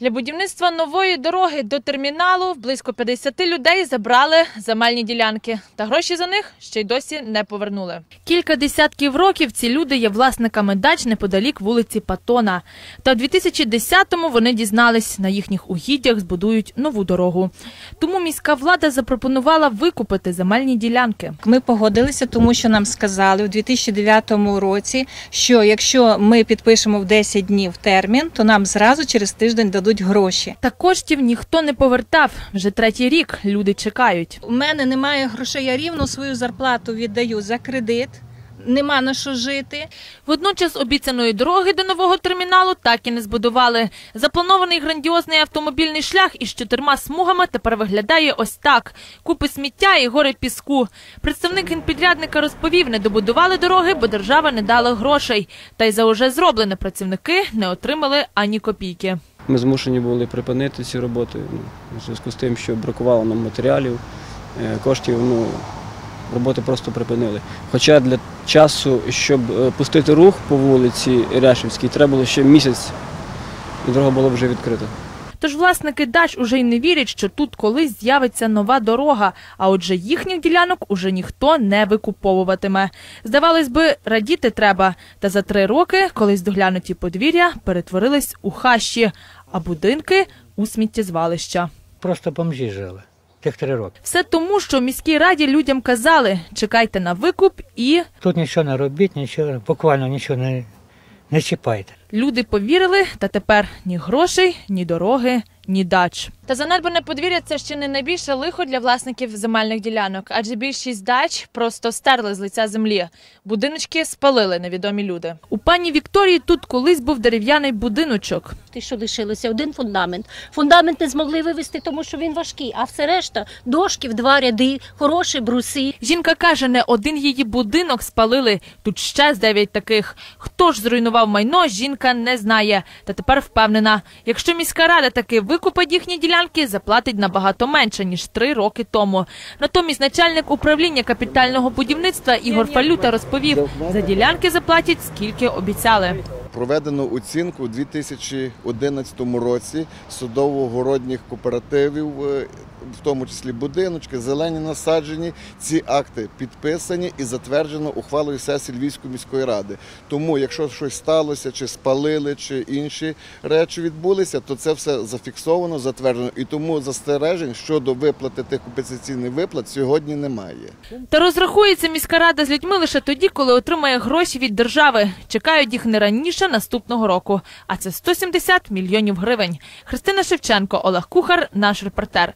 Для будівництва нової дороги до терміналу близько 50 людей забрали земельні ділянки, та гроші за них ще й досі не повернули. Кілька десятків років ці люди є власниками дач неподалік вулиці Патона. Та в 2010-му вони дізнались, на їхніх угіддях збудують нову дорогу. Тому міська влада запропонувала викупити земельні ділянки. Ми погодилися, тому що нам сказали у 2009 році, що якщо ми підпишемо в 10 днів термін, то нам зразу через тиждень дадуть гроші. Та коштів ніхто не повертав. Вже третій рік люди чекають. У мене немає грошей, я рівно свою зарплату віддаю за кредит. Нема на що жити. Водночас обіцяної дороги до нового терміналу так і не збудували. Запланований грандіозний автомобільний шлях із чотирма смугами тепер виглядає ось так: купи сміття і гори піску. Представник генпідрядника розповів, не добудували дороги, бо держава не дала грошей. Та й за уже зроблене працівники не отримали ані копійки. Ми змушені були припинити ці роботи ну, у зв'язку з тим, що бракувало нам матеріалів, е, коштів. Ну, роботи просто припинили. Хоча для часу, щоб е, пустити рух по вулиці Ряшівській, треба було ще місяць, і дорога була вже відкрита. Тож власники дач уже й не вірять, що тут колись з'явиться нова дорога, а отже їхніх ділянок уже ніхто не викуповуватиме. Здавалось би, радіти треба. Та за три роки колись доглянуті подвір'я перетворились у хащі, а будинки у сміттєзвалища. Просто бомжі жили тих три роки. Все тому, що в міській раді людям казали: чекайте на викуп, і Тут нічого не робіть, нічого, буквально нічого не, не чіпайте. люди повірили, та тепер ні грошей, ні дороги, ні дач. Та занедбане подвір'я це ще не найбільше лихо для власників земельних ділянок, адже більшість дач просто стерли з лиця землі. Будиночки спалили невідомі люди. У пані Вікторії тут колись був дерев'яний будиночок. Те, що лишилося, один фундамент. Фундамент не змогли вивезти, тому що він важкий, а все решта дошки в два ряди, хороші бруси. Жінка каже, не один її будинок спалили. Тут ще з дев'ять таких. Хто ж зруйнував майно, жінка не знає. Та тепер впевнена, якщо міська рада таки викупить їхні ділянки, заплатить набагато менше ніж три роки тому. Натомість начальник управління капітального будівництва Ігор Фалюта розповів, за ділянки заплатять скільки обіцяли. Проведено оцінку у 2011 році судово-городніх кооперативів, е, в тому числі будиночки, зелені насаджені. Ці акти підписані і затверджено ухвалою сесії Львівської міської ради. Тому, якщо щось сталося, чи спалили, чи інші речі відбулися, то це все зафіксовано, затверджено. І тому застережень щодо виплати тих компенсаційних виплат сьогодні немає. Та розрахується міська рада з людьми лише тоді, коли отримає гроші від держави. Чекають їх не раніше наступного року. А це 170 мільйонів гривень. Христина Шевченко, Олег Кухар, наш репортер.